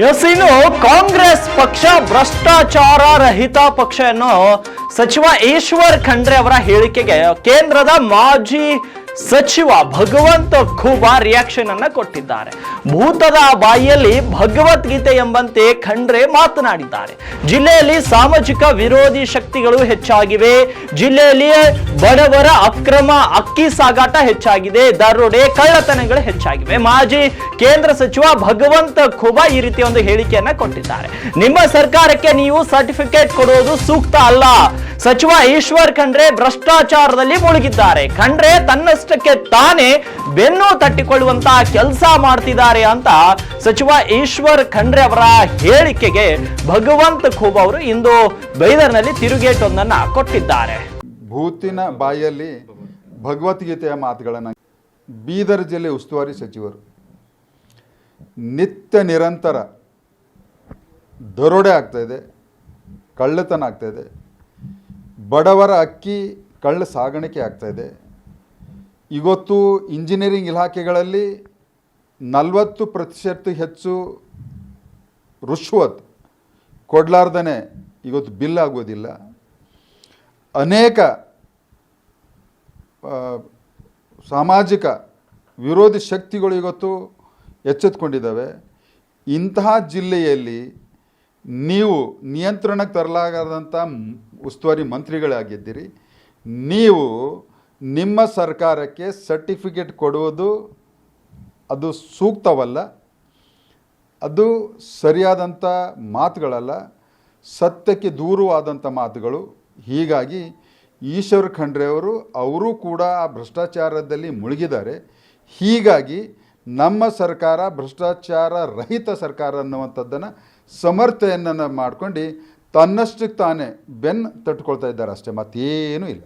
S Congress ಪಕ್ಷ ಭ್ರಷ್ಟಾಚಾರ ರಹಿತ ಪಕ್ಷ ಎನ್ನು ಸಚಿವ ಈಶ್ವರ್ ಖಂಡ್ರೆ ಅವರ ಹೇಳಿಕೆಗೆ ಕೇಂದ್ರದ ಮಾಜಿ ಸಚಿವ ಭಗವಂತ ಖೂಬ ರಿಯಾಕ್ಷನ್ ಅನ್ನ ಕೊಟ್ಟಿದ್ದಾರೆ. ಭೂತದ ಬಾಯಿಯಲ್ಲಿ ಭಗವದ್ಗೀತೆ ಎಂಬಂತೆ ಖಂಡ್ರೆ ಮಾತನಾಡಿದ್ದಾರೆ. ಜಿಲ್ಲೆಯಲ್ಲಿ ಸಾಮಾಜಿಕ ವಿರೋಧಿ ಶಕ್ತಿಗಳು ಹೆಚ್ಚಾಗಿವೆ. ಜಿಲ್ಲೆಯಲ್ಲಿ ಬಡವರ ಅಕ್ರಮ ಅಕ್ಕಿ ಸಾಗಾಟ ಹೆಚ್ಚಾಗಿದೆ. ದರೋಡೆ ಕಳ್ಳತನಗಳು ಹೆಚ್ಚಾಗಿವೆ. ಮಾಜಿ ಕೇಂದ್ರ ಸಚಿವ ಭಗವಂತ ಖುಬಾ ಈ ರೀತಿಯ ಒಂದು ಹೇಳಿಕೆಯನ್ನ ಕೊಟ್ಟಿದ್ದಾರೆ. ನಿಮ್ಮ ಸರ್ಕಾರಕ್ಕೆ ನೀವು ಸರ್ಟಿಫಿಕೇಟ್ ಕೊಡುವುದು ಸೂಕ್ತ ಅಲ್ಲ. ಸಚಿವ ಈಶ್ವರ್ ಖಂಡ್ರೆ ಭ್ರಷ್ಟಾಚಾರದಲ್ಲಿ ಮುಳುಗಿದ್ದಾರೆ. ಖಂಡ್ರೆ ತನ್ನಷ್ಟಕ್ಕೆ ತಾನೇ ಬೆನ್ನು ತಟ್ಟಿಕೊಳ್ಳುವಂತ ಕೆಲಸ ಮಾಡ್ತಿದ್ದಾರೆ ಅಂತ ಸಚಿವ ಈಶ್ವರ್ ಖಂಡ್ರೆ ಅವರ ಹೇಳಿಕೆಗೆ ಭಗವಂತ ಖೂಬ್ ಅವರು ಇಂದು ಬೈದರ್ನಲ್ಲಿ ತಿರುಗೇಟೊಂದನ್ನ ಕೊಟ್ಟಿದ್ದಾರೆ. ಭೂತಿನ ಬಾಯಲ್ಲಿ ಭಗವದ್ಗೀತೆಯ ಮಾತುಗಳನ್ನು ಬೀದರ್ ಜಿಲ್ಲೆ ಉಸ್ತುವಾರಿ ಸಚಿವರು ನಿತ್ಯ ನಿರಂತರ ದರೋಡೆ ಆಗ್ತಾಯಿದೆ ಕಳ್ಳತನ ಆಗ್ತಾಯಿದೆ ಬಡವರ ಅಕ್ಕಿ ಕಳ್ಳ ಸಾಗಾಣಿಕೆ ಆಗ್ತಾಯಿದೆ ಇವತ್ತು ಇಂಜಿನಿಯರಿಂಗ್ ಇಲಾಖೆಗಳಲ್ಲಿ ನಲವತ್ತು ಪ್ರತಿಶತ ಹೆಚ್ಚು ರುಶ್ವತ್ ಕೊಡ್ಲಾರ್ದೇ ಇವತ್ತು ಬಿಲ್ ಆಗೋದಿಲ್ಲ. ಅನೇಕ ಸಾಮಾಜಿಕ ವಿರೋಧಿ ಶಕ್ತಿಗಳು ಇವತ್ತು ಎಚ್ಚೆತ್ಕೊಂಡಿದ್ದಾವೆ. ಇಂತಹ ಜಿಲ್ಲೆಯಲ್ಲಿ ನೀವು ನಿಯಂತ್ರಣಕ್ಕೆ ತರಲಾಗದಂಥ ಉಸ್ತುವಾರಿ ಮಂತ್ರಿಗಳಾಗಿದ್ದೀರಿ. ನೀವು ನಿಮ್ಮ ಸರ್ಕಾರಕ್ಕೆ ಸರ್ಟಿಫಿಕೇಟ್ ಕೊಡುವುದು ಅದು ಸೂಕ್ತವಲ್ಲ, ಅದು ಸರಿಯಾದಂಥ ಮಾತುಗಳಲ್ಲ, ಸತ್ಯಕ್ಕೆ ದೂರವಾದಂಥ ಮಾತುಗಳು. ಹೀಗಾಗಿ ಈಶ್ವರ್ ಖಂಡ್ರೆ ಅವರು, ಅವರೂ ಕೂಡ ಆ ಭ್ರಷ್ಟಾಚಾರದಲ್ಲಿ ಮುಳುಗಿದ್ದಾರೆ. ಹೀಗಾಗಿ ನಮ್ಮ ಸರ್ಕಾರ ಭ್ರಷ್ಟಾಚಾರ ರಹಿತ ಸರ್ಕಾರ ಅನ್ನುವಂಥದ್ದನ್ನು ಸಮರ್ಥೆಯನ್ನು ಮಾಡ್ಕೊಂಡು ತನ್ನಷ್ಟಕ್ಕೆ ತಾನೇ ಬೆನ್ನು ತಟ್ಕೊಳ್ತಾ ಇದ್ದಾರೆ ಅಷ್ಟೇ, ಮತ್ತೇನೂ ಇಲ್ಲ.